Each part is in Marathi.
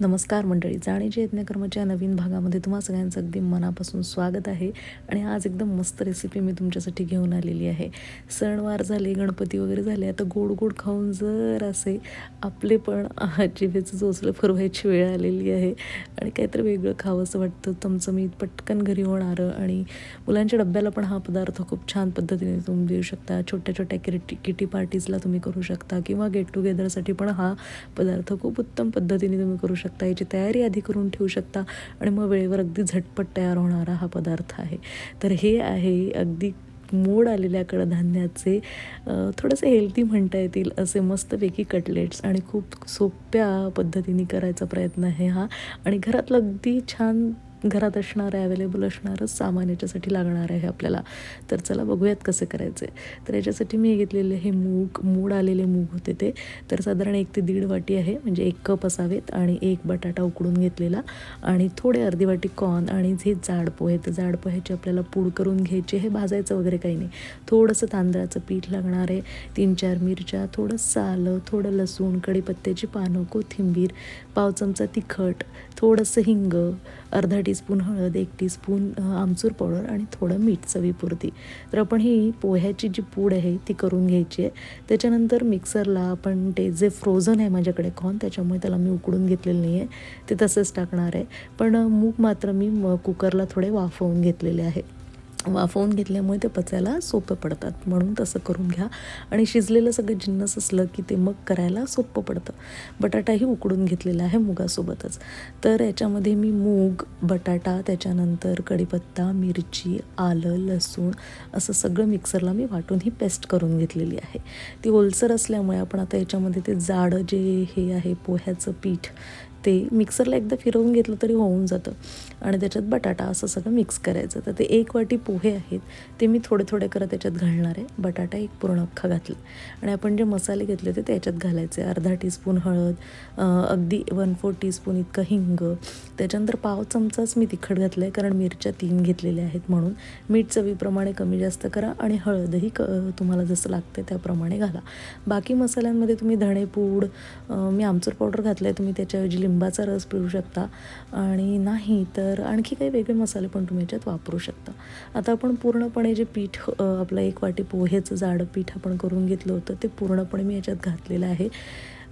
नमस्कार मंडळी जाणीचे यज्ञकर्माच्या नवीन भागामध्ये तुम्हा सगळ्यांचं अगदी मनापासून स्वागत आहे आणि आज एकदम मस्त रेसिपी मी तुमच्यासाठी घेऊन आलेली आहे. सणवार झाले गणपती वगैरे झाले आता गोड गोड खाऊन जर असे आपले पण जिभेचं जोचलं फरवायची वेळ आलेली आहे आणि काहीतरी वेगळं खावं असं वाटतं. मी पटकन घरी होणारं आणि मुलांच्या डब्याला पण हा पदार्थ खूप छान पद्धतीने तुम्ही देऊ शकता. छोट्या छोट्या किटी किटी पार्टीजला तुम्ही करू शकता किंवा गेट टुगेदरसाठी पण हा पदार्थ खूप उत्तम पद्धतीने तुम्ही करू शकता. याची तयारी आधी करून ठेवू शकता आणि मग वेळेवर अगदी झटपट तयार होणारा हा पदार्थ आहे. तर हे आहे अगदी मोड आलेल्या कडधान्याचे थोडंसं हेल्दी म्हणता येतील असे मस्तपैकी कटलेट्स आणि खूप सोप्या पद्धतीने करायचा प्रयत्न आहे हा. आणि घरातलं अगदी छान घरात असणारं अवेलेबल असणारं सामान याच्यासाठी लागणार आहे आपल्याला. तर चला बघूयात कसं करायचं आहे तर याच्यासाठी मी घेतलेले हे मूग मूड आलेले मूग होते ते. तर साधारण एक ते दीड वाटी आहे म्हणजे एक कप असावेत आणि एक बटाटा उकडून घेतलेला आणि थोडे अर्धी वाटी कॉर्न आणि जे जाड पोहे ते जाड पोह्याची आपल्याला पूड करून घ्यायची हे भाजायचं वगैरे काही नाही. थोडंसं तांदळाचं पीठ लागणार आहे तीन चार मिरच्या थोडंसं आलं थोडं लसूण कढीपत्त्याची पानं कोथिंबीर पाव चमचा तिखट थोडंसं हिंग अर्धा टीस्पून हळद एक टीस्पून आमचूर पावडर आणि थोडं मीठ चवीपुरती. तर आपण ही पोह्याची जी पूड आहे ती करून घ्यायची आहे. त्याच्यानंतर मिक्सरला आपण ते जे फ्रोझन आहे माझ्याकडे कॉर्न त्याच्यामुळे त्याला मी उकडून घेतलेलं नाही आहे ते तसंच टाकणार आहे. पण मूग मात्र मी म- कुकरला थोडे वाफवून घेतलेले आहे. वाफवून घेतल्यामुळे ते पचायला सोपं पडतात. म्हणून तसं करून घ्या. आणि शिजलेलं सगळं जिन्नस असलं की ते मग करायला सोपं पडतं. बटाटाही उकडून घेतलेला आहे मुगासोबतच. तर याच्यामध्ये मी मूग बटाटा त्याच्यानंतर कढीपत्ता मिरची आलं लसूण असं सगळं मिक्सरला मी वाटून ही पेस्ट करून घेतलेली आहे. ती ओलसर असल्यामुळे आपण आता याच्यामध्ये ते जाडं जे हे आहे पोह्याचं पीठ ते मिक्सरला एकदा फिरवून घेतलं तरी होऊन जातं. आणि त्याच्यात बटाटा असं सगळं मिक्स करायचं. तर ते एक वाटी पोहे आहेत ते मी थोडे थोडे करत त्याच्यात घालणार आहे. बटाटा एक पूर्ण अख्खा घातला. आणि आपण जे मसाले घेतले होते ते त्याच्यात घालायचे. अर्धा टीस्पून हळद अगदी वन फोर टीस्पून इतकं हिंग. त्याच्यानंतर पाव चमचाच मी तिखट घातलं आहे कारण मिरच्या तीन घेतलेल्या आहेत म्हणून. मीठ चवीप्रमाणे कमी जास्त करा आणि हळदही क तुम्हाला जसं लागतं त्याप्रमाणे घाला. बाकी मसाल्यांमध्ये तुम्ही धणेपूड मी आमचूर पावडर घातलं आहे तुम्ही त्याच्याऐवजी लिंबाचा रस पिळू शकता. आणि नाही तर आणखी काही वेगळे मसाले पण तुम्ही याच्यात वापरू शकता. आता आपण पूर्णपणे जे पीठ आपलं एक वाटी पोहेचं जाडं पीठ आपण करून घेतलं होतं ते पूर्णपणे मी याच्यात घातलेलं आहे.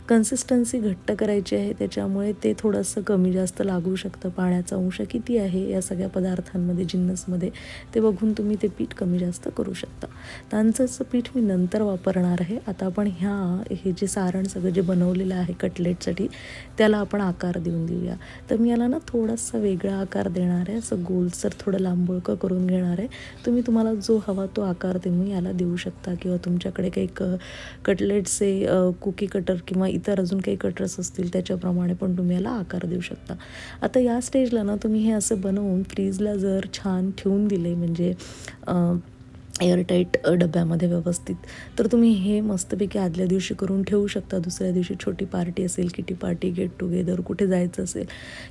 कन्सिस्टन्सी घट्ट करायची आहे त्याच्यामुळे ते थोडंसं कमी जास्त लागू शकतं. पाण्याचा अंश किती आहे या सगळ्या पदार्थांमध्ये जिन्नसमध्ये ते बघून तुम्ही ते पीठ कमी जास्त करू शकता. तांदळाचं पीठ मी नंतर वापरणार आहे. आता आपण ह्या हे जे सारण सगळं जे बनवलेलं आहे कटलेटसाठी त्याला आपण आकार देऊन देऊया. तर मी याला ना थोडासा वेगळा आकार देणार आहे. असं गोलसर थोडं लांबोळकं करून घेणार आहे. तुम्ही तुम्हाला जो हवा तो आकार तुम्ही याला देऊ शकता. किंवा तुमच्याकडे काही क कटलेटचे कुकी कटर किंवा इतर अजून काही कटर्स असतील त्याच्याप्रमाणे पण तुम्ही याला आकार देऊ शकता. आता या स्टेजला ना तुम्ही हे असं बनवून फ्रीजला जर छान ठेवून दिले म्हणजे एअरटाईट डब्यामध्ये व्यवस्थित. तर तुम्ही हे मस्तपैकी आदल्या दिवशी करून ठेवू शकता. दुसऱ्या दिवशी छोटी पार्टी असेल किटी पार्टी गेट टुगेदर कुठे जायचं असेल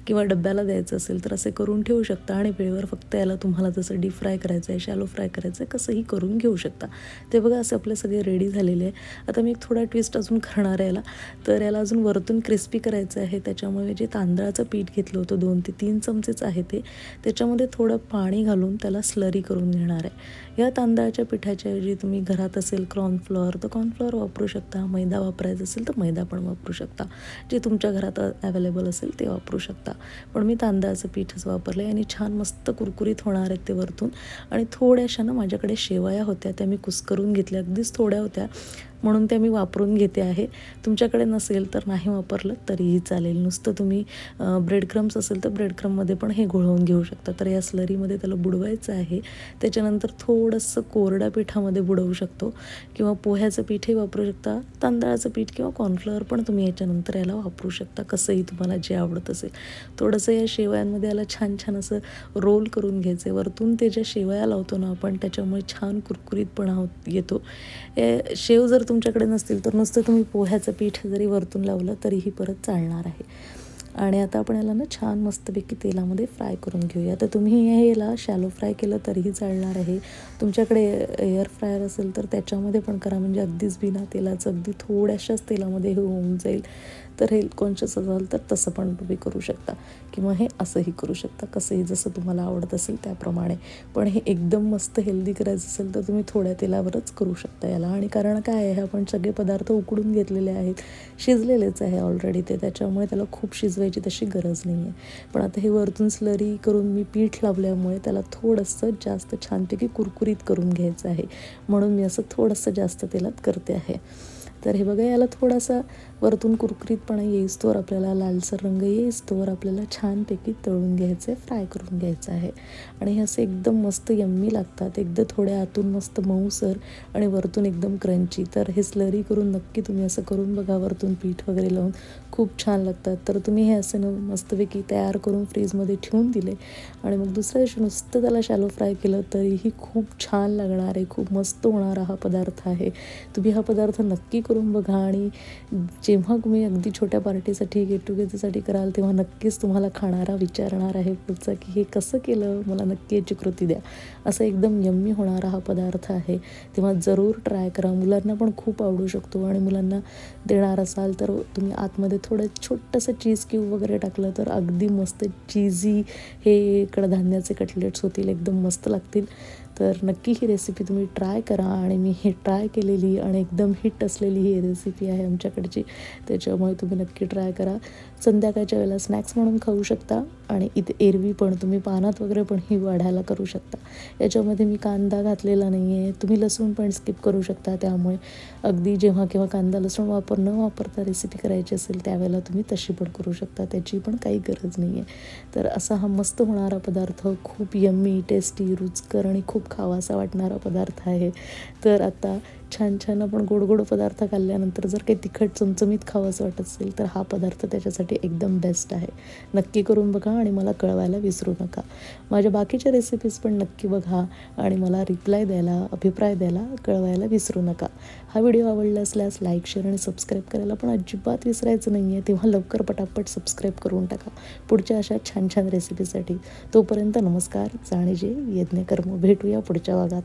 किंवा डब्याला द्यायचं असेल तर असे करून ठेवू शकता आणि वेळेवर फक्त याला तुम्हाला जसं डीप फ्राय करायचं आहे शॅलो फ्राय करायचं आहे कसंही करून घेऊ शकता. ते बघा असे आपले सगळे रेडी झालेले आहे. आता मी एक थोडा ट्विस्ट अजून करणार आहे याला. तर याला अजून वरतून क्रिस्पी करायचं आहे. त्याच्यामुळे जे तांदळाचं पीठ घेतलं होतं दोन ते तीन चमचेच आहे ते. त्याच्यामध्ये थोडं पाणी घालून त्याला स्लरी करून घेणार आहे. या तांदळाच्या पिठाच्या ऐवजी तुम्ही घरात असेल कॉर्नफ्लॉवर तर कॉर्नफ्लॉवर वापरू शकता. मैदा वापरायचा असेल तर मैदा पण वापरू शकता. जे तुमच्या घरात अवेलेबल असेल ते वापरू शकता. पण मी तांदळाचं पीठच वापरलं आहे आणि छान मस्त कुरकुरीत होणार आहेत ते वरतून. आणि थोड्याशा ना माझ्याकडे शेवया होत्या त्या मी कुस्करून घेतल्या. अगदीच थोड्या होत्या. म्हणून ते मी वापरून घेते आहे. तुमच्याकडे नसेल तर नाही वापरलं तरीही चालेल. नुसतं तुम्ही ब्रेड क्रम्स असेल तर ब्रेड क्रममध्ये पण हे घोळवून घेऊ शकता. तर या स्लरीमध्ये त्याला बुडवायचं आहे. त्याच्यानंतर थोडंसं कोरड्या पिठामध्ये बुडवू शकतो किंवा पोह्याचं पीठही वापरू शकता. तांदळाचं पीठ किंवा कॉर्नफ्लॉवर पण तुम्ही याच्यानंतर याला वापरू शकता. कसंही तुम्हाला जे आवडत असेल. थोडंसं या शेवयांमध्ये याला छान छान असं रोल करून घ्यायचं वरतून ते ज्या शेवया लावतो ना आपण त्याच्यामुळे छान कुरकुरीतपणा होत येतो. शेव जर तुमच्याकडे नसतील तर नुसतं तुम्ही पोह्याचं पीठ जरी वरतून लावलं तरीही परत चालणार आहे. आणि आता आपण याला ना छान मस्तपैकी तेलामध्ये फ्राय करून घेऊया. तर तुम्ही हे याला शॅलो फ्राय केलं तरीही चालणार आहे. तुमच्याकडे एअर फ्रायर असेल तर त्याच्यामध्ये पण करा. म्हणजे अगदीच बिना तेलाचं अगदी थोड्याशाच तेलामध्ये हे होऊन जाईल. तर हेल्थ कॉन्शियस असाल तर तसं पण तुम्ही करू शकता. किंवा हे असंही करू शकता. कसंही जसं तुम्हाला आवडत असेल त्याप्रमाणे. पण हे एकदम मस्त हेल्दी करायचं असेल तर तुम्ही थोड्या तेलावरच करू शकता याला. आणि कारण काय आहे आपण सगळे पदार्थ उकडून घेतलेले आहेत. शिजलेलेच आहे ऑलरेडी ते. त्याच्यामुळे त्याला खूप शिजवायची तशी गरज नाही आहे पण आता हे वरतून स्लरी करून मी पीठ लावल्यामुळे त्याला थोडंसं जास्त छानपैकी कुरकुरीत करून घ्यायचं आहे. म्हणून मी असं थोडंसं जास्त तेलात करते आहे. तर हे बघा याला थोडासा वरतून कुरकुरीतपणा येईस्तोवर आपल्याला लालसर रंग येईस्तोवर आपल्याला छानपैकी तळून घ्यायचं आहे फ्राय करून घ्यायचं आहे. आणि हे असे एकदम मस्त यम्मी लागतात एकदम थोड्या आतून मस्त मऊसर आणि वरतून एकदम क्रंची. तर हे स्लरी करून नक्की तुम्ही असं करून बघा वरतून पीठ वगैरे लावून. खूप छान लागतात. तर तुम्ही हे असं न मस्तपैकी तयार करून फ्रीजमध्ये ठेवून दिले. आणि मग दुसऱ्या दिवशी नुसतं त्याला शॅलो फ्राय केलं तरीही खूप छान लागणार आहे. खूप मस्त होणारा हा पदार्थ आहे. तुम्ही हा पदार्थ नक्की करून बघा आणि जेव्हा तुम्ही अगदी छोट्या पार्टीसाठी गेट टुगेदरसाठी कराल तेव्हा नक्कीच तुम्हाला खाणारा विचारणार आहे पुढचा की हे कसं केलं? मला नक्की याची कृती द्या. असं एकदम यम्मी होणारा हा पदार्थ आहे. तेव्हा जरूर ट्राय करा. मुलांना पण खूप आवडू शकतो आणि मुलांना देणार असाल तर तुम्ही आतमध्ये थोडं छोटंसं चीज क्यूब वगैरे टाकलं तर अगदी मस्त चीझी हे कडधान्याचे कटलेट्स होतील एकदम मस्त लागतील. तर नक्की ही रेसिपी तुम्ही ट्राय करा आणि मी ही ट्राय केलेली आणि एकदम हिट असलेली ही रेसिपी आहे आमच्याकडची. त्याच्यामुळे तुम्ही नक्की ट्राय करा. संध्याकाळच्या वेळेला स्नॅक्स म्हणून खाऊ शकता आणि इथे एरवी पण तुम्ही पानात वगैरे पण ही वाढायला करू शकता. याच्यामध्ये मी कांदा घातलेला नाही आहे तुम्ही लसूण पण स्किप करू शकता. त्यामुळे अगदी जेव्हा केव्हा कांदा लसूण वापर न वापरता रेसिपी करायची असेल त्यावेळेला तुम्ही तशी पण करू शकता. त्याची पण काही गरज नाही आहे तर असा हा मस्त होणारा पदार्थ खूप यम्मी टेस्टी रुचकर आणि खूप खावासा वाटणारा पदार्थ आहे. तर आता छान छान आपण गोड गोड पदार्थ खाल्ल्यानंतर जर काही तिखट चमचमीत खावंसं वाटत असेल तर हा पदार्थ त्याच्यासाठी एकदम बेस्ट आहे. नक्की करून बघा आणि मला कळवायला विसरू नका. माझ्या बाकीच्या रेसिपीज पण नक्की बघा आणि मला रिप्लाय द्यायला अभिप्राय द्यायला कळवायला विसरू नका. हा व्हिडिओ आवडला असल्यास लाईक शेअर आणि सबस्क्राईब करायला पण अजिबात विसरायचं नाही आहे तेव्हा लवकर पटापट सबस्क्राईब करून टाका. पुढच्या अशा छान छान रेसिपीसाठी तोपर्यंत नमस्कार जाणीजे यज्ञकर्म. भेटूया पुढच्या भागात.